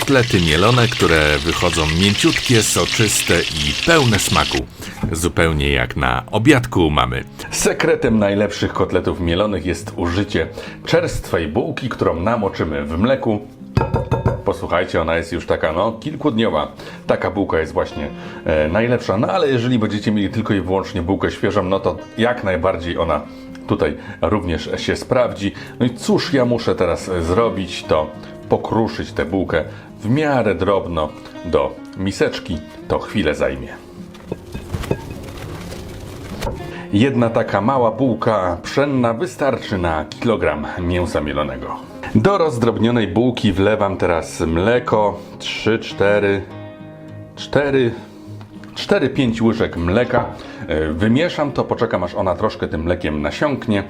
Kotlety mielone, które wychodzą mięciutkie, soczyste i pełne smaku. Zupełnie jak na obiadku mamy. Sekretem najlepszych kotletów mielonych jest użycie czerstwej bułki, którą namoczymy w mleku. Posłuchajcie, ona jest już taka, no, kilkudniowa. Taka bułka jest właśnie e, najlepsza. No ale jeżeli będziecie mieli tylko i wyłącznie bułkę świeżą, no to jak najbardziej ona tutaj również się sprawdzi. No i cóż ja muszę teraz zrobić, to pokruszyć tę bułkę w miarę drobno do miseczki. To chwilę zajmie. Jedna taka mała bułka pszenna wystarczy na kilogram mięsa mielonego. Do rozdrobnionej bułki wlewam teraz mleko 3, 4, 4, 4-5 łyżek mleka. E, Wymieszam to, poczekam aż ona troszkę tym mlekiem nasiąknie,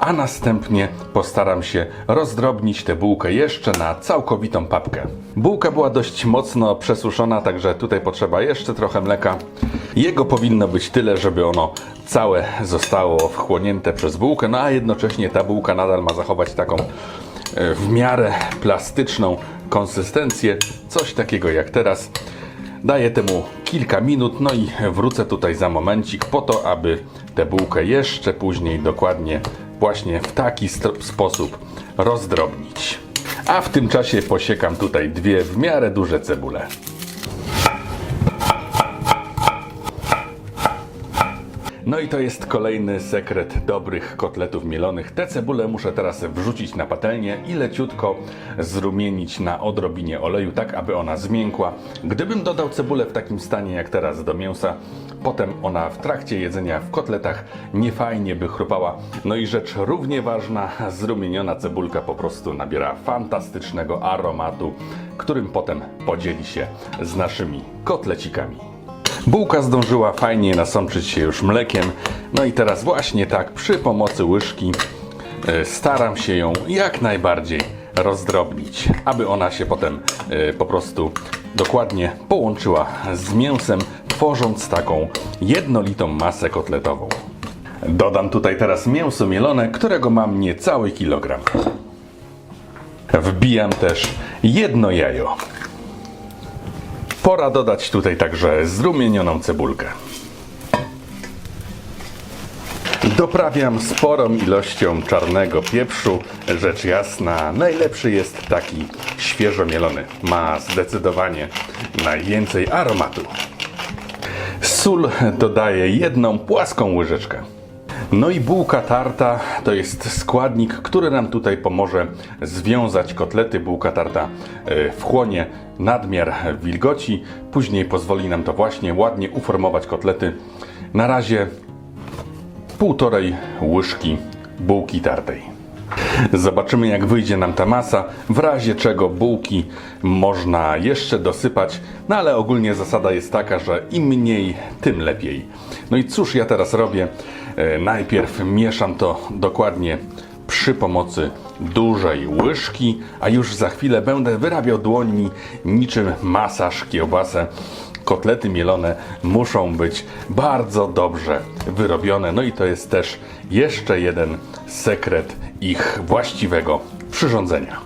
a następnie postaram się rozdrobnić tę bułkę jeszcze na całkowitą papkę. Bułka była dość mocno przesuszona, także tutaj potrzeba jeszcze trochę mleka. Jego powinno być tyle, żeby ono całe zostało wchłonięte przez bułkę, no a jednocześnie ta bułka nadal ma zachować taką e, w miarę plastyczną konsystencję, coś takiego jak teraz. Daję temu kilka minut, no i wrócę tutaj za momencik po to, aby tę bułkę jeszcze później dokładnie właśnie w taki sposób rozdrobnić. A w tym czasie posiekam tutaj dwie w miarę duże cebule. No i to jest kolejny sekret dobrych kotletów mielonych. Te cebule muszę teraz wrzucić na patelnię i leciutko zrumienić na odrobinie oleju, tak aby ona zmiękła. Gdybym dodał cebulę w takim stanie jak teraz do mięsa, potem ona w trakcie jedzenia w kotletach niefajnie by chrupała. No i rzecz równie ważna, zrumieniona cebulka po prostu nabiera fantastycznego aromatu, którym potem podzieli się z naszymi kotlecikami. Bułka zdążyła fajnie nasączyć się już mlekiem. No i teraz właśnie tak przy pomocy łyżki e, staram się ją jak najbardziej rozdrobnić, aby ona się potem e, po prostu dokładnie połączyła z mięsem, tworząc taką jednolitą masę kotletową. Dodam tutaj teraz mięso mielone, którego mam niecały kilogram. Wbijam też jedno jajo. Pora dodać tutaj także zrumienioną cebulkę. Doprawiam sporą ilością czarnego pieprzu. Rzecz jasna, najlepszy jest taki świeżo mielony. Ma zdecydowanie najwięcej aromatu. Sól dodaję jedną płaską łyżeczkę. No i bułka tarta to jest składnik, który nam tutaj pomoże związać kotlety. Bułka tarta e, wchłonie nadmiar wilgoci, później pozwoli nam to właśnie ładnie uformować kotlety. Na razie półtorej łyżki bułki tartej. Zobaczymy jak wyjdzie nam ta masa, w razie czego bułki można jeszcze dosypać, no ale ogólnie zasada jest taka, że im mniej, tym lepiej. No i cóż ja teraz robię? E, Najpierw mieszam to dokładnie przy pomocy dużej łyżki, a już za chwilę będę wyrabiał dłońmi niczym masaż kiełbasę. Kotlety mielone muszą być bardzo dobrze wyrobione. No i to jest też jeszcze jeden sekret ich właściwego przyrządzenia.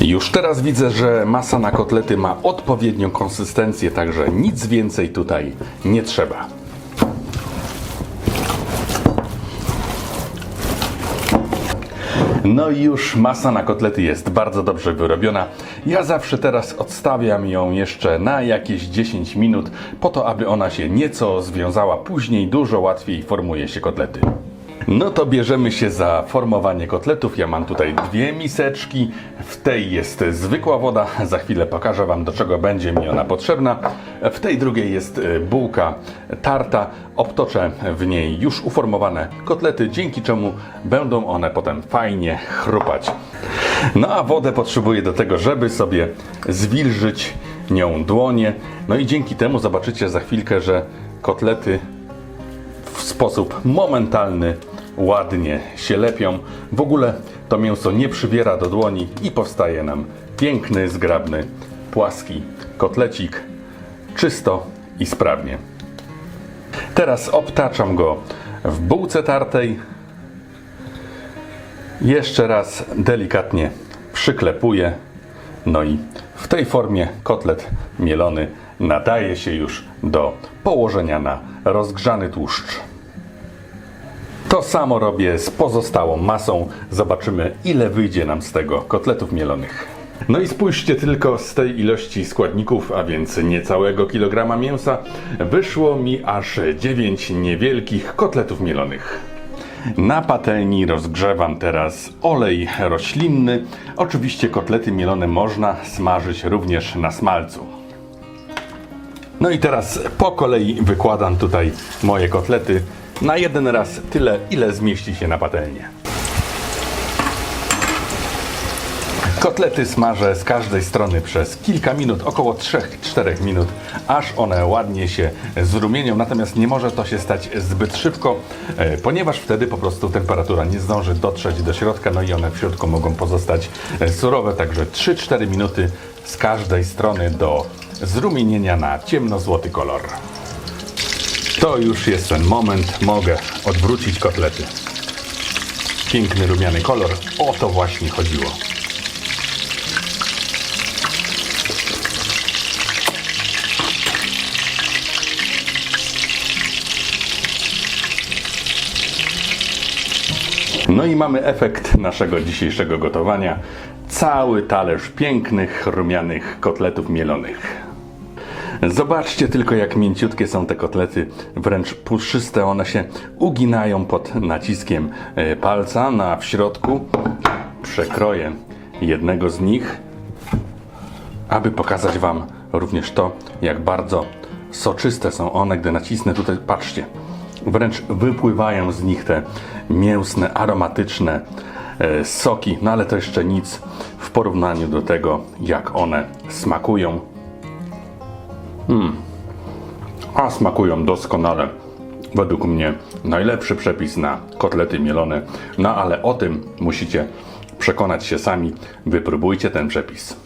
Już teraz widzę, że masa na kotlety ma odpowiednią konsystencję, także nic więcej tutaj nie trzeba. No i już masa na kotlety jest bardzo dobrze wyrobiona. Ja zawsze teraz odstawiam ją jeszcze na jakieś 10 minut, po to aby ona się nieco związała. Później dużo łatwiej formuje się kotlety. No to bierzemy się za formowanie kotletów. Ja mam tutaj dwie miseczki. W tej jest zwykła woda. Za chwilę pokażę Wam, do czego będzie mi ona potrzebna. W tej drugiej jest y, bułka tarta. Obtoczę w niej już uformowane kotlety, dzięki czemu będą one potem fajnie chrupać. No a wodę potrzebuję do tego, żeby sobie zwilżyć nią dłonie. No i dzięki temu zobaczycie za chwilkę, że kotlety sposób momentalny ładnie się lepią. W ogóle to mięso nie przybiera do dłoni i powstaje nam piękny, zgrabny, płaski kotlecik, czysto i sprawnie. Teraz obtaczam go w bułce tartej. Jeszcze raz delikatnie przyklepuję No i w tej formie kotlet mielony nadaje się już do położenia na rozgrzany tłuszcz. To samo robię z pozostałą masą. Zobaczymy, ile wyjdzie nam z tego kotletów mielonych. No i spójrzcie tylko z tej ilości składników, a więc niecałego kilograma mięsa, wyszło mi aż 9 niewielkich kotletów mielonych. Na patelni rozgrzewam teraz olej roślinny. Oczywiście kotlety mielone można smażyć również na smalcu. No i teraz po kolei wykładam tutaj moje kotlety na jeden raz tyle, ile zmieści się na patelnię. Kotlety smażę z każdej strony przez kilka minut, około 3-4 minut, aż one ładnie się zrumienią. Natomiast nie może to się stać zbyt szybko, e, ponieważ wtedy po prostu temperatura nie zdąży dotrzeć do środka, no i one w środku mogą pozostać e, surowe. Także 3-4 minuty z każdej strony do zrumienienia na ciemnozłoty kolor. To już jest ten moment, mogę odwrócić kotlety. Piękny rumiany kolor, o to właśnie chodziło. No i mamy efekt naszego dzisiejszego gotowania. Cały talerz pięknych, rumianych kotletów mielonych. Zobaczcie tylko, jak mięciutkie są te kotlety, wręcz puszyste. One się uginają pod naciskiem e, palca. Na w środku przekroję jednego z nich, aby pokazać Wam również to, jak bardzo soczyste są one, gdy nacisnę tutaj. Patrzcie, wręcz wypływają z nich te mięsne, aromatyczne e, soki, no ale to jeszcze nic w porównaniu do tego, jak one smakują. A smakują doskonale. Według mnie najlepszy przepis na kotlety mielone. No ale o tym musicie przekonać się sami. Wypróbujcie ten przepis.